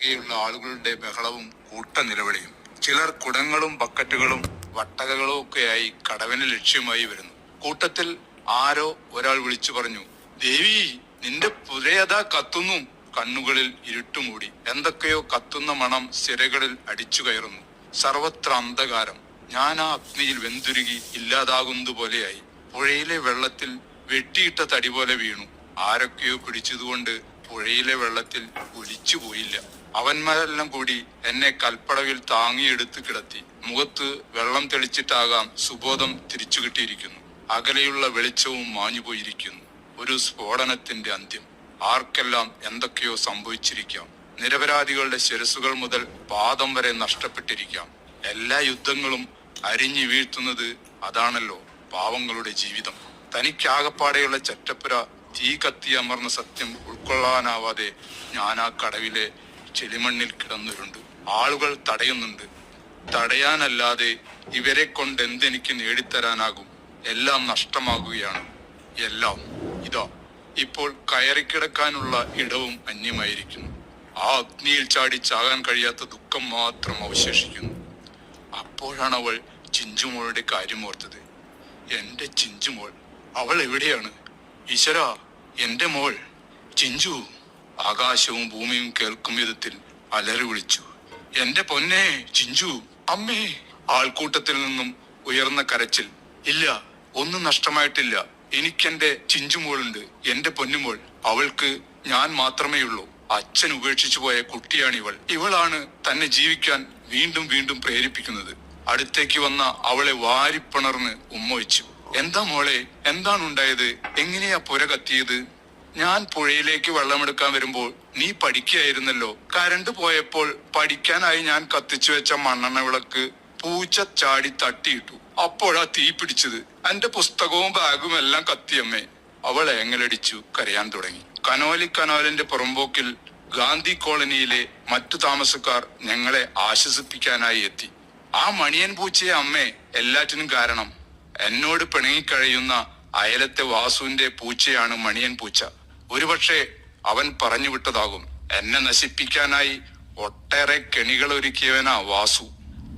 ഒഴികെയുള്ള ആളുകളുടെ ബഹളവും കൂട്ട നിലവിളിയും ചിലർ കുടങ്ങളും ബക്കറ്റുകളും വട്ടകകളും ഒക്കെയായി കടവിന് ലക്ഷ്യമായി വരുന്നു. കൂട്ടത്തിൽ ആരോ ഒരാൾ വിളിച്ചു പറഞ്ഞു ദേവി നിന്റെ പുരയതാ കത്തുന്നു. കണ്ണുകളിൽ ഇരുട്ടുമൂടി എന്തൊക്കെയോ കത്തുന്ന മണം സിരകളിൽ അടിച്ചു കയറുന്നു. സർവത്ര അന്ധകാരം. ഞാൻ ആ അഗ്നിയിൽ വെന്തുരുകി ഇല്ലാതാകുന്നതുപോലെയായി പുഴയിലെ വെള്ളത്തിൽ വെട്ടിയിട്ട തടി പോലെ വീണു. ആരൊക്കെയോ പിടിച്ചതുകൊണ്ട് പുഴയിലെ വെള്ളത്തിൽ ഒലിച്ചു പോയില്ല. അവന്മാരെല്ലാം കൂടി എന്നെ കൽപ്പടവിൽ താങ്ങിയെടുത്ത് കിടത്തി. മുഖത്ത് വെള്ളം തെളിച്ചിട്ടാകാം സുബോധം തിരിച്ചു കിട്ടിയിരിക്കുന്നു. അകലെയുള്ള വെളിച്ചവും മാഞ്ഞുപോയിരിക്കുന്നു. ഒരു സ്ഫോടനത്തിന്റെ അന്ത്യം. ആർക്കെല്ലാം എന്തൊക്കെയോ സംഭവിച്ചിരിക്കാം. നിരപരാധികളുടെ ശിരസുകൾ മുതൽ പാദം വരെ നഷ്ടപ്പെട്ടിരിക്കാം. എല്ലാ യുദ്ധങ്ങളും അരിഞ്ഞു വീഴ്ത്തുന്നത് അതാണല്ലോ പാവങ്ങളുടെ ജീവിതം. തനിക്കാകപ്പാടെയുള്ള ചറ്റപ്പുര തീ കത്തി അമർന്ന സത്യം ഉൾക്കൊള്ളാനാവാതെ ഞാൻ ആ കടവിലെ ചെളിമണ്ണിൽ കിടന്നിട്ടുണ്ട് ആളുകൾ തടയുന്നുണ്ട്. തടയാനല്ലാതെ ഇവരെ കൊണ്ട് എന്തെനിക്ക് നേടിത്തരാനാകും? എല്ലാം നഷ്ടമാകുകയാണ്. എല്ലാം. ഇതാ. ഇപ്പോൾ കയറിക്കിടക്കാനുള്ള ഇടവും അന്യമായിരിക്കുന്നു. ആ അഗ്നിയിൽ ചാടി ചാകാൻ കഴിയാത്ത ദുഃഖം മാത്രം അവശേഷിക്കുന്നു. അപ്പോഴാണ് അവൾ ചിഞ്ചുമോളുടെ കാര്യം ഓർത്തത്. എന്റെ ചിഞ്ചുമോൾ അവൾ എവിടെയാണ്? ഈശ്വര എന്റെ മോൾ ചിഞ്ചു. ആകാശവും ഭൂമിയും കേൾക്കും വിധത്തിൽ അലറി വിളിച്ചു. എന്റെ പൊന്നെ ചിഞ്ചു അമ്മേ. ആൾക്കൂട്ടത്തിൽ നിന്നും ഉയർന്ന കരച്ചിൽ. ഇല്ല ഒന്നും നഷ്ടമായിട്ടില്ല. എനിക്കെന്റെ ചിഞ്ചുമോളുണ്ട്. എന്റെ പൊന്നുമോൾ. അവൾക്ക് ഞാൻ മാത്രമേ ഉള്ളൂ അച്ഛൻ ഉപേക്ഷിച്ചു പോയ കുട്ടിയാണ് ഇവൾ ഇവളാണ് തന്നെ ജീവിക്കാൻ വീണ്ടും വീണ്ടും പ്രേരിപ്പിക്കുന്നത്. അടുത്തേക്ക് വന്ന അവളെ വാരിപ്പിണർന്ന് ഉമ്മ വെച്ചു എന്താ മോളെ? എന്താണ് ഉണ്ടായത്? എങ്ങനെയാ പുര കത്തിയത്? ഞാൻ പുഴയിലേക്ക് വെള്ളമെടുക്കാൻ വരുമ്പോൾ നീ പഠിക്കുകയായിരുന്നല്ലോ. കരണ്ട് പോയപ്പോൾ പഠിക്കാനായി ഞാൻ കത്തിച്ചു വെച്ച മണ്ണെണ്ണ വിളക്ക് പൂച്ച ചാടി തട്ടിയിട്ടു. അപ്പോഴാ തീ പിടിച്ചത്. എന്റെ പുസ്തകവും ബാഗും എല്ലാം കത്തിയമ്മേ. അവൾ ഏങ്ങലടിച്ചു കരയാൻ തുടങ്ങി. കനോലി കനോലിന്റെ പുറമ്പോക്കിൽ ഗാന്ധി കോളനിയിലെ മറ്റു താമസക്കാർ ഞങ്ങളെ ആശ്വസിപ്പിക്കാനായി എത്തി. ആ മണിയൻ പൂച്ചയെ അമ്മേ എല്ലാറ്റിനും കാരണം. എന്നോട് പിണങ്ങിക്കഴിയുന്ന അയലത്തെ വാസുവിന്റെ പൂച്ചയാണ് മണിയൻ പൂച്ച. ഒരുപക്ഷെ അവൻ പറഞ്ഞു വിട്ടതാകും എന്നെ നശിപ്പിക്കാനായി ഒട്ടേറെ കെണികൾ ഒരുക്കിയവനാ വാസു.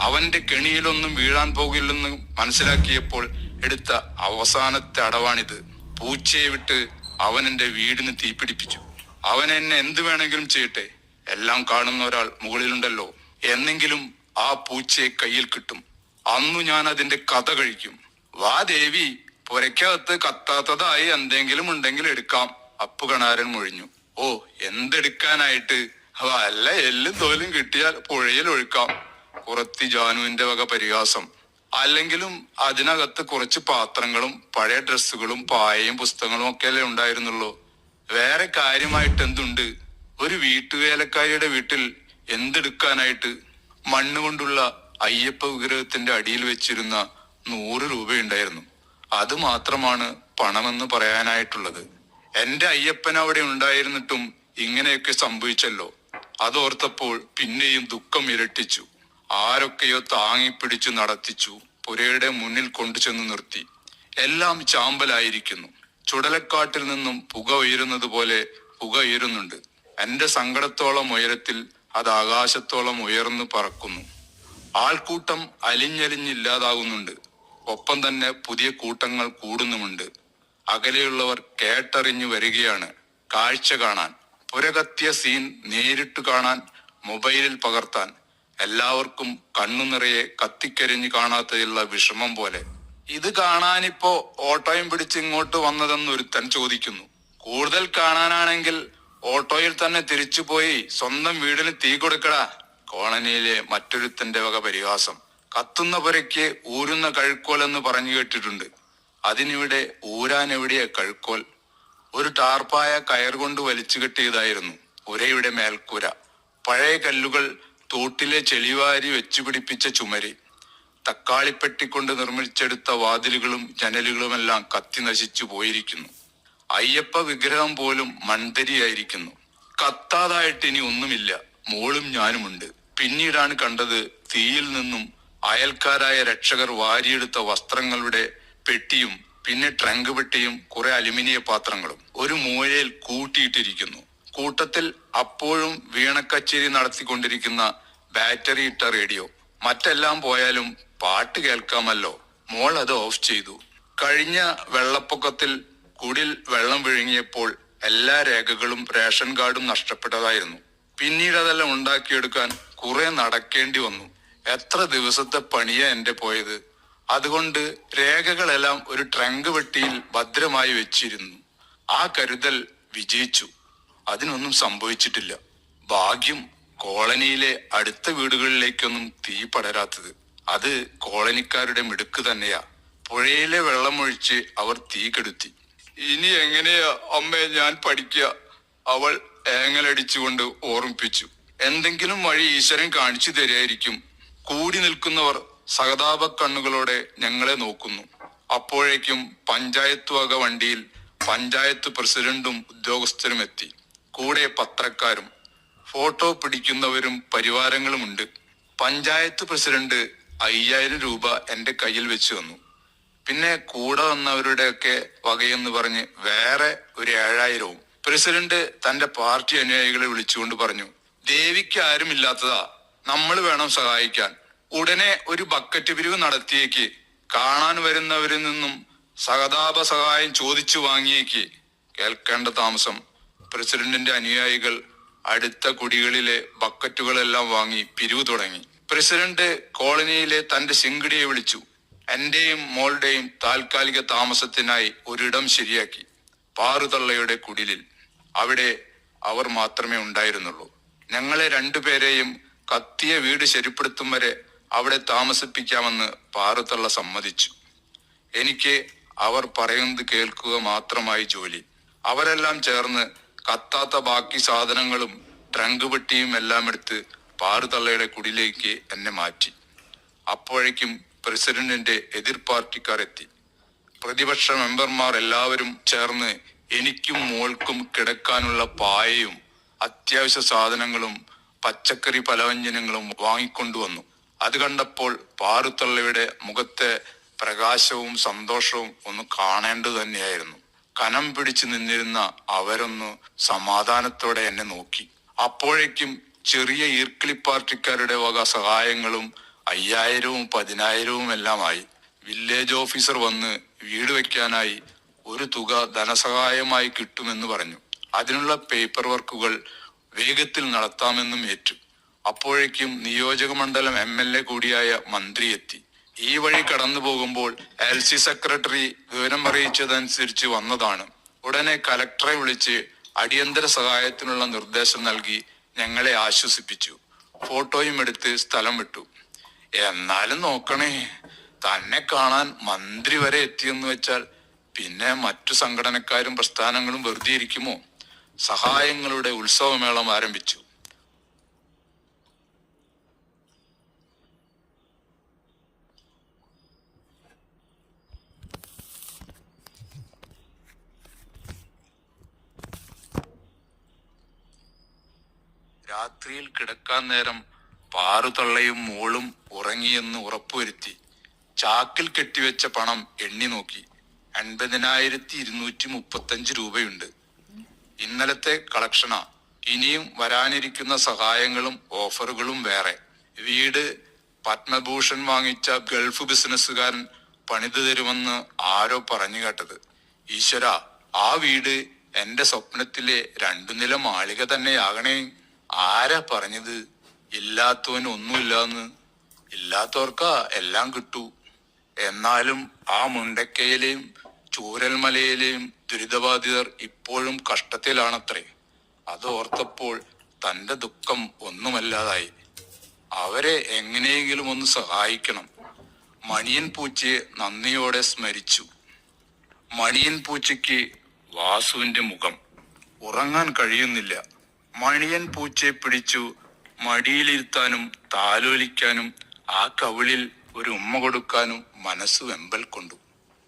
അവന്റെ കെണിയിലൊന്നും വീഴാൻ പോകില്ലെന്ന് മനസ്സിലാക്കിയപ്പോൾ എടുത്ത അവസാനത്തെ അടവാണിത്. പൂച്ചയെ വിട്ട് അവൻ എന്റെ വീടിന് തീപിടിപ്പിച്ചു. അവൻ എന്നെ എന്ത് വേണമെങ്കിലും ചെയ്യട്ടെ. എല്ലാം കാണുന്ന ഒരാൾ മുകളിലുണ്ടല്ലോ. എന്നെങ്കിലും ആ പൂച്ചയെ കയ്യിൽ കിട്ടും. അന്നു ഞാൻ അതിന്റെ കഥ കഴിക്കും. വാ ദേവി പുരയ്ക്കകത്ത് കത്താത്തതായി എന്തെങ്കിലും ഉണ്ടെങ്കിൽ എടുക്കാം. അപ്പുകണാരൻ മൊഴിഞ്ഞു. ഓ എന്തെടുക്കാനായിട്ട്? വല്ല എല്ലും തോലും കിട്ടിയാൽ പുഴയിൽ ഒഴുക്കാം. കുറത്തി ജാനുവിന്റെ വക പരിഹാസം. അല്ലെങ്കിലും അതിനകത്ത് കുറച്ച് പാത്രങ്ങളും പഴയ ഡ്രസ്സുകളും പായയും പുസ്തകങ്ങളും ഒക്കെ അല്ലേ ഉണ്ടായിരുന്നുള്ളൂ. വേറെ കാര്യമായിട്ട് എന്തുണ്ട്? ഒരു വീട്ടുവേലക്കാരിയുടെ വീട്ടിൽ എന്തെടുക്കാനായിട്ട്? മണ്ണ് കൊണ്ടുള്ള അയ്യപ്പ വിഗ്രഹത്തിന്റെ അടിയിൽ വെച്ചിരുന്ന നൂറ് രൂപയുണ്ടായിരുന്നു. അത് മാത്രമാണ് പണമെന്ന് പറയാനായിട്ടുള്ളത്. എന്റെ അയ്യപ്പൻ അവിടെ ഉണ്ടായിരുന്നിട്ടും ഇങ്ങനെയൊക്കെ സംഭവിച്ചല്ലോ. അതോർത്തപ്പോൾ പിന്നെയും ദുഃഖം ഇരട്ടിച്ചു. ആരൊക്കെയോ താങ്ങിപ്പിടിച്ചു നടത്തിച്ചു. പുരയുടെ മുന്നിൽ കൊണ്ടുചെന്ന് നിർത്തി. എല്ലാം ചാമ്പലായിരിക്കുന്നു. ചുടലക്കാട്ടിൽ നിന്നും പുക ഉയരുന്നത് പോലെ പുക ഉയരുന്നുണ്ട്. എന്റെ സങ്കടത്തോളം ഉയരത്തിൽ അത് ആകാശത്തോളം ഉയർന്നു പറക്കുന്നു. ആൾക്കൂട്ടം അലിഞ്ഞലിഞ്ഞില്ലാതാകുന്നുണ്ട്. ഒപ്പം തന്നെ പുതിയ കൂട്ടങ്ങൾ കൂടുന്നുമുണ്ട്. അകലെയുള്ളവർ കേട്ടറിഞ്ഞു വരികയാണ്. കാഴ്ച കാണാൻ. പുരകത്തിയ സീൻ നേരിട്ട് കാണാൻ മൊബൈലിൽ പകർത്താൻ. എല്ലാവർക്കും കണ്ണു നിറയെ കത്തിക്കരിഞ്ഞു കാണാത്തതിലുള്ള വിഷമം പോലെ. ഇത് കാണാനിപ്പോ ഓട്ടോയും പിടിച്ച് ഇങ്ങോട്ട് വന്നതെന്ന് ഒരുത്തൻ ചോദിക്കുന്നു. കൂടുതൽ കാണാനാണെങ്കിൽ ഓട്ടോയിൽ തന്നെ തിരിച്ചുപോയി സ്വന്തം വീടിന് തീ കൊടുക്കടാ. കോളനിയിലെ മറ്റൊരുത്തന്റെ വക പരിഹാസം. കത്തുന്ന പുരയ്ക്ക് ഊരുന്ന കഴുക്കോൽ എന്ന് പറഞ്ഞു കേട്ടിട്ടുണ്ട്. അതിനിവിടെ ഊരാൻ എവിടെയാ കഴുക്കോൽ. ഒരു ടാർപ്പായ കയർ കൊണ്ട് വലിച്ചു കെട്ടിയതായിരുന്നു ഒരയുടെ മേൽക്കൂര. പഴയ കല്ലുകൾ തോട്ടിലെ ചെളിവാരി വെച്ചു പിടിപ്പിച്ച ചുമര്. തക്കാളിപ്പെട്ടിക്കൊണ്ട് നിർമ്മിച്ചെടുത്ത വാതിലുകളും ജനലുകളുമെല്ലാം കത്തി നശിച്ചു പോയിരിക്കുന്നു. അയ്യപ്പ വിഗ്രഹം പോലും മൺതരിയായിരിക്കുന്നു. കത്താതായിട്ട് ഇനി ഒന്നുമില്ല. മോളും ഞാനുമുണ്ട്. പിന്നീടാണ് കണ്ടത് തീയിൽ നിന്നും അയൽക്കാരായ രക്ഷകർ വാരിയെടുത്ത വസ്ത്രങ്ങളുടെ പെട്ടിയും പിന്നെ ട്രങ്ക് പെട്ടിയും കുറെ അലുമിനിയ പാത്രങ്ങളും ഒരു മൂലയിൽ കൂട്ടിയിട്ടിരിക്കുന്നു. കൂട്ടത്തിൽ അപ്പോഴും വീണക്കച്ചേരി നടത്തിക്കൊണ്ടിരിക്കുന്ന ബാറ്ററി ഇട്ട റേഡിയോ. മറ്റെല്ലാം പോയാലും പാട്ട് കേൾക്കാമല്ലോ. മോൾ അത് ഓഫ് ചെയ്തു. കഴിഞ്ഞ വെള്ളപ്പൊക്കത്തിൽ കുടിൽ വെള്ളം വിഴുങ്ങിയപ്പോൾ എല്ലാ രേഖകളും റേഷൻ കാർഡും നഷ്ടപ്പെട്ടതായിരുന്നു. പിന്നീട് അതെല്ലാം ഉണ്ടാക്കിയെടുക്കാൻ കുറെ നടക്കേണ്ടി വന്നു. എത്ര ദിവസത്തെ പണിയാ എന്റെ പോയത്? അതുകൊണ്ട് രേഖകളെല്ലാം ഒരു ട്രങ്ക് വെട്ടിയിൽ ഭദ്രമായി വെച്ചിരുന്നു. ആ കരുതൽ വിജയിച്ചു. അതിനൊന്നും സംഭവിച്ചിട്ടില്ല. ഭാഗ്യം കോളനിയിലെ അടുത്ത വീടുകളിലേക്കൊന്നും തീ പടരാത്തത്. അത് കോളനിക്കാരുടെ മിടുക്ക് തന്നെയാ. പുഴയിലെ വെള്ളമൊഴിച്ച് അവർ തീ കെടുത്തി. ഇനി എങ്ങനെയാ അമ്മയെ ഞാൻ പഠിക്കുക അവൾ ഏങ്ങലടിച്ചുകൊണ്ട് ഓർമ്മിപ്പിച്ചു. എന്തെങ്കിലും വഴി ഈശ്വരൻ കാണിച്ചു തരായിരിക്കും. കൂടി നിൽക്കുന്നവർ സഹതാപ കണ്ണുകളോടെ ഞങ്ങളെ നോക്കുന്നു. അപ്പോഴേക്കും പഞ്ചായത്ത് വക വണ്ടിയിൽ പഞ്ചായത്ത് പ്രസിഡന്റും ഉദ്യോഗസ്ഥരും എത്തി. കൂടെ പത്രക്കാരും ഫോട്ടോ പിടിക്കുന്നവരും പരിവാരങ്ങളുമുണ്ട്. പഞ്ചായത്ത് പ്രസിഡന്റ് അയ്യായിരം രൂപ എന്റെ കയ്യിൽ വെച്ച് തന്നു. പിന്നെ കൂടെ വന്നവരുടെയൊക്കെ വകയെന്ന് പറഞ്ഞ് വേറെ ഒരു ഏഴായിരവും. പ്രസിഡന്റ് തന്റെ പാർട്ടി അനുയായികളെ വിളിച്ചുകൊണ്ട് പറഞ്ഞു ദേവിക്ക് ആരുമില്ലാത്തതാ. നമ്മൾ വേണം സഹായിക്കാൻ. ഉടനെ ഒരു ബക്കറ്റ് പിരിവ് നടത്തിയേക്ക്. കാണാൻ വരുന്നവരിൽ നിന്നും സഹതാപ സഹായം ചോദിച്ചു വാങ്ങിയേക്ക്. കേൾക്കേണ്ട താമസം. പ്രസിഡന്റിന്റെ അനുയായികൾ അടുത്ത കുടികളിലെ ബക്കറ്റുകളെല്ലാം വാങ്ങി പിരിവ് തുടങ്ങി. പ്രസിഡന്റ് കോളനിയിലെ തന്റെ ശിങ്കിടിയെ വിളിച്ചു. എന്റെയും മോളുടെയും താൽക്കാലിക താമസത്തിനായി ഒരിടം ശരിയാക്കി. പാറുതള്ളയുടെ കുടിലിൽ. അവിടെ അവർ മാത്രമേ ഉണ്ടായിരുന്നുള്ളൂ. ഞങ്ങളെ രണ്ടുപേരെയും കത്തിയ വീട് ശരിപ്പെടുത്തും വരെ അവിടെ താമസിപ്പിക്കാമെന്ന് പാറത്തള്ള സമ്മതിച്ചു. എനിക്ക് അവർ പറയുന്നത് കേൾക്കുക മാത്രമായി ജോലി. അവരെല്ലാം ചേർന്ന് കത്താത്ത ബാക്കി സാധനങ്ങളും ട്രങ്ക് പെട്ടിയും എല്ലാം എടുത്ത് പാറുതള്ളയുടെ കുടിലേക്ക് എന്നെ മാറ്റി. അപ്പോഴേക്കും പ്രസിഡന്റിന്റെ എതിർ പാർട്ടിക്കാർ എത്തി. പ്രതിപക്ഷ മെമ്പർമാർ എല്ലാവരും ചേർന്ന് എനിക്കും മോൾക്കും കിടക്കാനുള്ള പായയും അത്യാവശ്യ സാധനങ്ങളും പച്ചക്കറി പലവ്യഞ്ജനങ്ങളും വാങ്ങിക്കൊണ്ടുവന്നു. അത് കണ്ടപ്പോൾ പാറുത്തള്ളയുടെ മുഖത്തെ പ്രകാശവും സന്തോഷവും ഒന്ന് കാണേണ്ടത് തന്നെയായിരുന്നു. കനം പിടിച്ചു നിന്നിരുന്ന അവരൊന്ന് സമാധാനത്തോടെ എന്നെ നോക്കി. അപ്പോഴേക്കും ചെറിയ ഈർക്കിളി പാർട്ടിക്കാരുടെ വക സഹായങ്ങളും അയ്യായിരവും പതിനായിരവും എല്ലാമായി. വില്ലേജ് ഓഫീസർ വന്ന് വീട് വെക്കാനായി ഒരു തുക ധനസഹായമായി കിട്ടുമെന്ന് പറഞ്ഞു. അതിനുള്ള പേപ്പർ വർക്കുകൾ വേഗത്തിൽ നടത്താമെന്നും ഏറ്റു. അപ്പോഴേക്കും നിയോജക മണ്ഡലം എം എൽ എ കൂടിയായ മന്ത്രി എത്തി. ഈ വഴി കടന്നു പോകുമ്പോൾ എൽ സി സെക്രട്ടറി വിവരം അറിയിച്ചതനുസരിച്ച് വന്നതാണ്. ഉടനെ കലക്ടറെ വിളിച്ച് അടിയന്തര സഹായത്തിനുള്ള നിർദ്ദേശം നൽകി ഞങ്ങളെ ആശ്വസിപ്പിച്ചു. ഫോട്ടോയും എടുത്ത് സ്ഥലം വിട്ടു. എന്നാലും നോക്കണേ തന്നെ കാണാൻ മന്ത്രി വരെ എത്തിയെന്ന് വെച്ചാൽ പിന്നെ മറ്റു സംഘടനക്കാരും പ്രസ്ഥാനങ്ങളും വെറുതെ ഇരിക്കുമോ? സഹായങ്ങളുടെ ഉത്സവമേളം ആരംഭിച്ചു. രാത്രിയിൽ കിടക്കാൻ നേരം പാറുതള്ളയും മോളും ഉറങ്ങിയെന്ന് ഉറപ്പുവരുത്തി ചാക്കിൽ കെട്ടിവെച്ച പണം എണ്ണി നോക്കി. എൺപതിനായിരത്തി ഇരുന്നൂറ്റി മുപ്പത്തഞ്ച് രൂപയുണ്ട്. ഇന്നലത്തെ കളക്ഷനാ. ഇനിയും വരാനിരിക്കുന്ന സഹായങ്ങളും ഓഫറുകളും വേറെ. വീട് പത്മഭൂഷൺ വാങ്ങിച്ച ഗൾഫ് ബിസിനസ്സുകാരൻ പണിതു തരുമെന്ന് ആരോ പറഞ്ഞു കേട്ടത്. ഈശ്വര ആ വീട് എന്റെ സ്വപ്നത്തിലെ രണ്ടു നില മാളിക തന്നെയാകണേ. ആരാ പറഞ്ഞത്? ഇല്ലാത്തവന് ഒന്നുമില്ലാന്ന്. ഇല്ലാത്തവർക്കാ എല്ലാം കിട്ടു. എന്നാലും ആ മുണ്ടക്കയിലെയും ചൂരൽമലയിലെയും ദുരിതബാധിതർ ഇപ്പോഴും കഷ്ടത്തിലാണത്രേ. അതോർത്തപ്പോൾ തന്റെ ദുഃഖം ഒന്നുമല്ലാതായി. അവരെ എങ്ങനെയെങ്കിലും ഒന്ന് സഹായിക്കണം. മണിയൻ പൂച്ചയെ നന്ദിയോടെ സ്മരിച്ചു. മണിയൻ പൂച്ചയ്ക്ക് വാസുവിന്റെ മുഖം. ഉറങ്ങാൻ കഴിയുന്നില്ല. മണിയൻ പൂച്ചയെ പിടിച്ചു മടിയിലിരുത്താനും താലോലിക്കാനും ആ കവിളിൽ ഒരു ഉമ്മ കൊടുക്കാനും മനസ്സ് വെമ്പൽ കൊണ്ടു.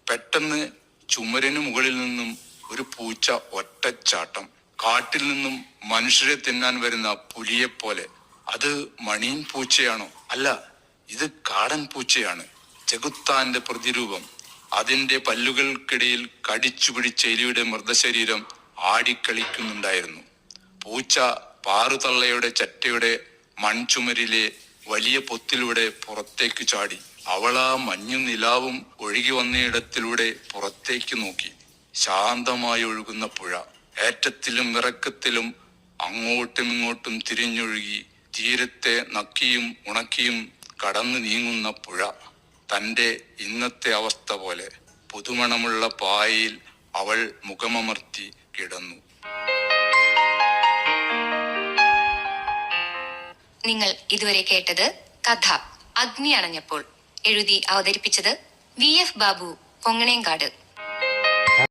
പെട്ടെന്ന് ചുമരനു മുകളിൽ നിന്നും ഒരു പൂച്ച ഒറ്റച്ചാട്ടം. കാട്ടിൽ നിന്നും മനുഷ്യരെ തിന്നാൻ വരുന്ന പുലിയെ പോലെ അത് മണിയൻ പൂച്ചയാണോ? അല്ല ഇത് കാടൻ പൂച്ചയാണ്. ചെകുത്താന്റെ പ്രതിരൂപം. അതിന്റെ പല്ലുകൾക്കിടയിൽ കടിച്ചു എലിയുടെ മൃതശരീരം ആടിക്കളിക്കുന്നുണ്ടായിരുന്നു. പൂച്ച പാറുതള്ളയുടെ ചറ്റയുടെ മൺചുമരിലെ വലിയ പൊത്തിലൂടെ പുറത്തേക്ക് ചാടി. അവൾ ആ മഞ്ഞു നിലാവും ഒഴുകി വന്നയിടത്തിലൂടെ പുറത്തേക്ക് നോക്കി. ശാന്തമായി ഒഴുകുന്ന പുഴ. ഏറ്റത്തിലും ഇറക്കത്തിലും അങ്ങോട്ടും ഇങ്ങോട്ടും തിരിഞ്ഞൊഴുകി തീരത്തെ നക്കിയും ഉണക്കിയും കടന്നു നീങ്ങുന്ന പുഴ. തന്റെ ഇന്നത്തെ അവസ്ഥ പോലെ പുതുമണമുള്ള പായയിൽ അവൾ മുഖമമർത്തി കിടന്നു. നിങ്ങൾ ഇതുവരെ കേട്ടത് കഥ അഗ്നി അണഞ്ഞപ്പോൾ എഴുതി അവതരിപ്പിച്ചത് വി എഫ് ബാബു കൊങ്ങണേങ്കാട്